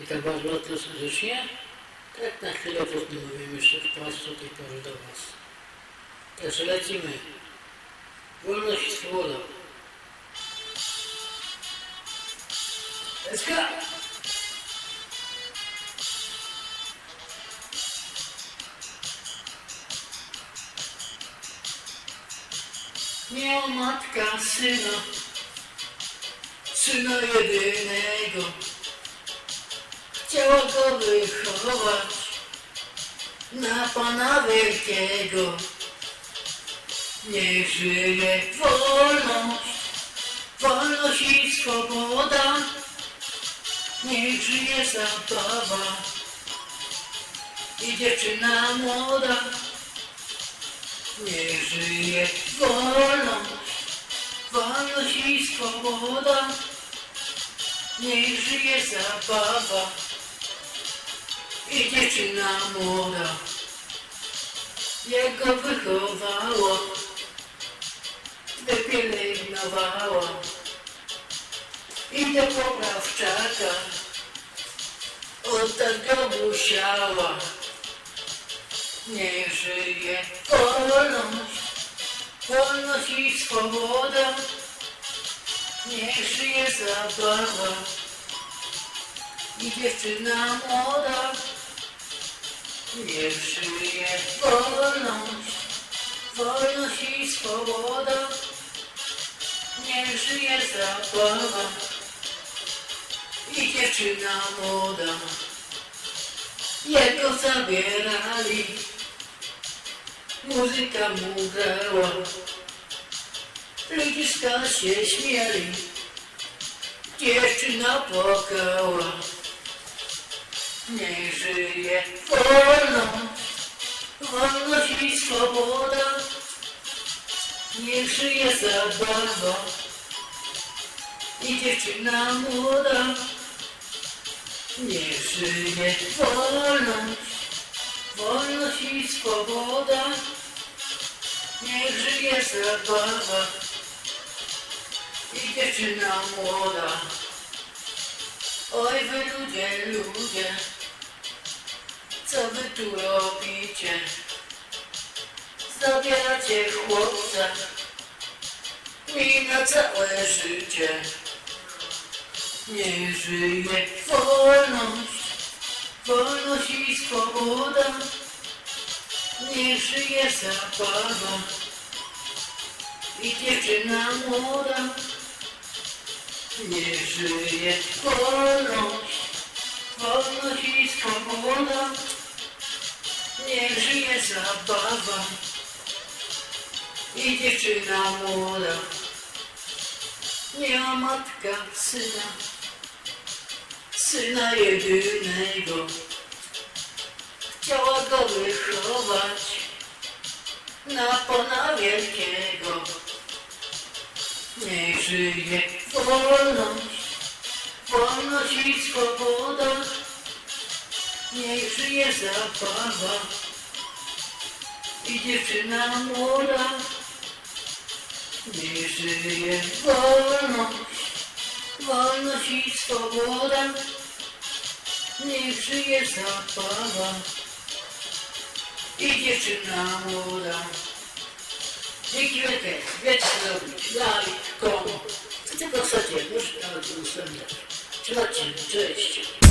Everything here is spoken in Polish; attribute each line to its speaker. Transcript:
Speaker 1: I tak bardzo serdecznie. Tak na chwilę postanowiłem jeszcze wpaść do tej pory do Was. Też lecimy. Wolność i swoboda. Let's go! Miał matka syna, syna jedynego. Chciała go wychować na Pana Wielkiego. Niech żyje wolność, wolność i swoboda. Niech żyje zabawa i dziewczyna młoda. Niech żyje wolność, wolność i swoboda. Niech żyje zabawa i dziewczyna młoda. Jak go wychowała, wypielęgnowała i do poprawczaka oddać go musiała. Niech żyje wolność, wolność i swoboda. Niech żyje zabawa i dziewczyna młoda. Niech żyje wolność, wolność i swoboda. Niech żyje zabawa i dziewczyna młoda. Jak go zabierali, muzyka mu grała, ludziska się śmieli, dziewczyna płakała. Niech żyje wolność, wolność i swoboda, niech żyje zabawa i dziewczyna młoda. Niech żyje wolność, wolność i swoboda. Niech żyje zabawa i dziewczyna młoda. Oj wy ludzie, ludzie, co wy tu robicie? Zabieracie chłopca mi na całe życie. Niech żyje wolność, wolność i swoboda. Niech żyje zabawa i dziewczyna młoda. Niech żyje wolność, wolność i swoboda. Niech żyje zabawa i dziewczyna młoda. Miała matka syna, syna jedynego. Chciała go wychować na Pana Wielkiego. Niech żyje wolność, wolność i swoboda. Niech żyje zabawa i dziewczyna młoda. Niech żyje wolność, wolność i swoboda. Niech żyje zabawa i dziewczyna młoda. Dzięki wielkie, wiecie co robić, like, komu. Co tylko chcecie, proszę nawet udostępniać. Trzymajcie, cześć.